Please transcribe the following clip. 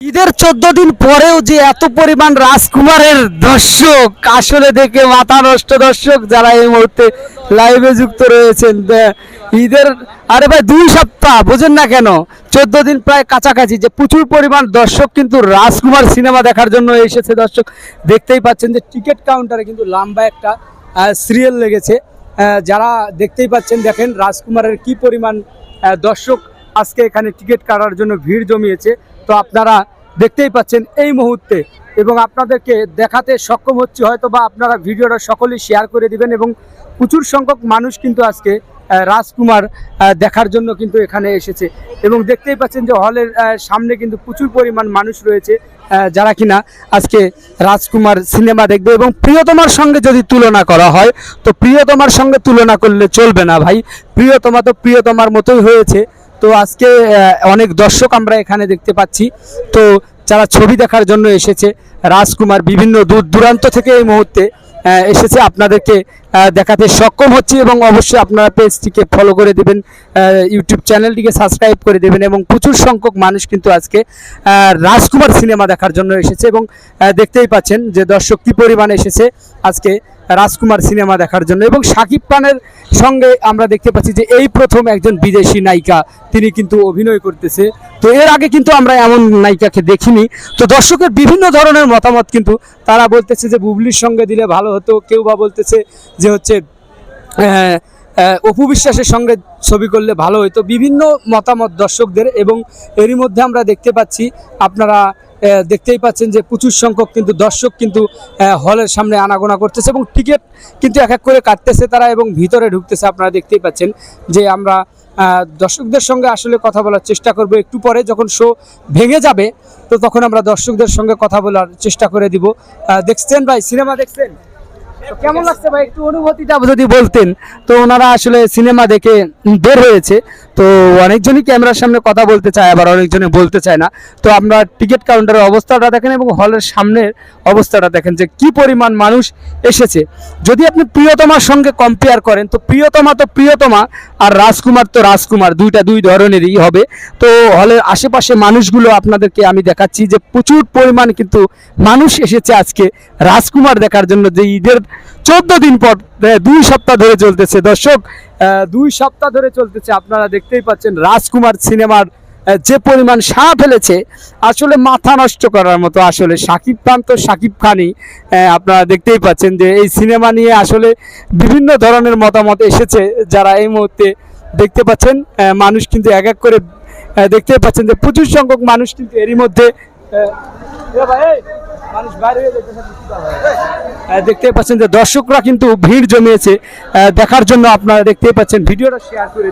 ঈদের চোদ্দ দিন পরেও যে এত পরিমাণ রাজকুমারের দর্শক, আসলে দেখে মাথা নষ্ট দর্শক যারা এই মুহূর্তে লাইভে যুক্ত রয়েছেন। ঈদের, আরে ভাই, দুই সপ্তাহ, বোঝেন না কেন? চোদ্দ দিন প্রায় কাছাকাছি যে প্রচুর পরিমাণ দর্শক কিন্তু রাজকুমার সিনেমা দেখার জন্য এসেছে দর্শক। দেখতেই পাচ্ছেন যে টিকিট কাউন্টারে কিন্তু লম্বা একটা সিরিয়াল লেগেছে। যারা দেখতেই পাচ্ছেন, দেখেন রাজকুমারের কি পরিমাণ দর্শক আজকে এখানে টিকিট কাটার জন্য ভিড় জমিয়েছে। তো আপনারা দেখতেই পাচ্ছেন এই মুহূর্তে এবং আপনাদেরকে দেখাতে সক্ষম হচ্ছে হয়তো বা আপনারা ভিডিওটা সকলেই শেয়ার করে দিবেন এবং প্রচুর সংখ্যক মানুষ কিন্তু আজকে রাজকুমার দেখার জন্য কিন্তু এখানে এসেছে। এবং দেখতেই পাচ্ছেন যে হলের সামনে কিন্তু প্রচুর পরিমাণ মানুষ রয়েছে যারা কিনা আজকে রাজকুমার সিনেমা দেখবে এবং প্রিয়তমার সঙ্গে যদি তুলনা করা হয়, তো প্রিয়তমার সঙ্গে তুলনা করলে চলবে না ভাই। প্রিয়তমা তো প্রিয়তমার মতোই হয়েছে। তো আজকে অনেক দর্শক আমরা এখানে দেখতে পাচ্ছি। তো যারা ছবি দেখার জন্য এসেছে, রাজকুমার বিভিন্ন দূর দূরান্ত থেকে এই মুহূর্তে এসেছে আপনাদেরকে দেখাতে সক্ষম হচ্ছে এবং অবশ্যই আপনারা পেজটিকে ফলো করে দেবেন ইউটিউব চ্যানেলটিকে সাবস্ক্রাইব করে দেবেন এবং প্রচুর সংখ্যক মানুষ কিন্তু আজকে রাজকুমার সিনেমা দেখার জন্য এসেছে এবং দেখতেই পাচ্ছেন যে দর্শক কী পরিমাণ এসেছে আজকে রাজকুমার সিনেমা দেখার জন্য। এবং শাকিব খানের সঙ্গে আমরা দেখতে পাচ্ছি যে এই প্রথম একজন বিদেশি নায়িকা তিনি কিন্তু অভিনয় করতেছে। তো এর আগে কিন্তু আমরা এমন নায়িকাকে দেখিনি। তো দর্শকের বিভিন্ন ধরনের মতামত কিন্তু তারা বলতেছে যে বুবলির সঙ্গে দিলে ভালো হতো। কেউ বা বলতেছে যে হচ্ছে আহ, অপু বিশ্বাসের সঙ্গে ছবি করলে ভালো হতো বিভিন্ন মতামত দর্শকদের এবং এরই মধ্যে আমরা দেখতে পাচ্ছি আপনারা দেখতেই পাচ্ছেন যে প্রচুর সংখ্যক কিন্তু দর্শক কিন্তু হলের সামনে আনাগোনা করতেছে এবং টিকিট কিন্তু এক এক করে কাটতেছে তারা এবং ভিতরে ঢুকতেছে আপনারা দেখতেই পাচ্ছেন যে আমরা দর্শকদের সঙ্গে আসলে কথা বলার চেষ্টা করব। একটু পরে যখন শো ভেঙে যাবে, তো তখন আমরা দর্শকদের সঙ্গে কথা বলার চেষ্টা করে দিব। দেখছেন ভাই, সিনেমা দেখছেন? কেমন লাগছে ভাই? একটু অনুভূতিটা যদি বলতেন, তো ওনারা আসলে সিনেমা দেখে বের হয়েছে। তো অনেকজনই ক্যামেরার সামনে কথা বলতে চায়, আবার অনেকজনে বলতে চায় না। তো আমরা টিকিট কাউন্টারের অবস্থাটা দেখেন এবং হলের সামনের অবস্থাটা দেখেন যে কি পরিমাণ মানুষ এসেছে। যদি আপনি প্রিয়তমার সঙ্গে কম্পেয়ার করেন, তো প্রিয়তমা তো প্রিয়তমা আর রাজকুমার তো রাজকুমার, দুইটা দুই ধরনেরই হবে। তো হলের আশেপাশে মানুষগুলো আপনাদেরকে আমি দেখাচ্ছি যে প্রচুর পরিমাণ কিন্তু মানুষ এসেছে আজকে রাজকুমার দেখার জন্য যে ঈদের চোদ্দ দিন পর দুই সপ্তাহ ধরে চলতেছে। দর্শক দুই সপ্তাহ ধরে চলতেছে। আপনারা দেখতেই পাচ্ছেন রাজকুমার সিনেমার যে পরিমাণ সাঁ ফেলেছে আসলে মাথা নষ্ট করার মতো আসলে সাকিব খান তো সাকিব খানই। আপনারা দেখতেই পাচ্ছেন যে এই সিনেমা নিয়ে আসলে বিভিন্ন ধরনের মতামত এসেছে যারা এই মুহূর্তে দেখতে পাচ্ছেন। মানুষ কিন্তু এক এক করে আহ, দেখতেই পাচ্ছেন যে প্রচুর সংখ্যক মানুষ কিন্তু এরই মধ্যে দেখতেই পাচ্ছেন যে দর্শকরা কিন্তু ভিড় জমিয়েছে দেখার জন্য আপনারা দেখতে পাচ্ছেন, ভিডিওটা শেয়ার করে।